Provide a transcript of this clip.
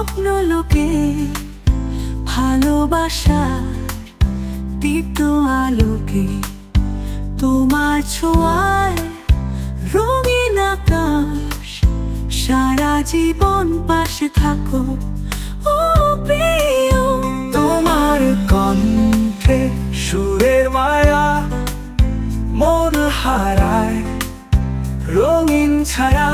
স্বপ্ন লোকে ভালোবাসা দীপ্ত আলোকে তোমার ছোঁয়ায় রঙিন আকাশ, সারা জীবন পাশে থাকো। ও তোমার কণ্ঠে সুরের মায়া মন হারায়, রঙিন ছায়া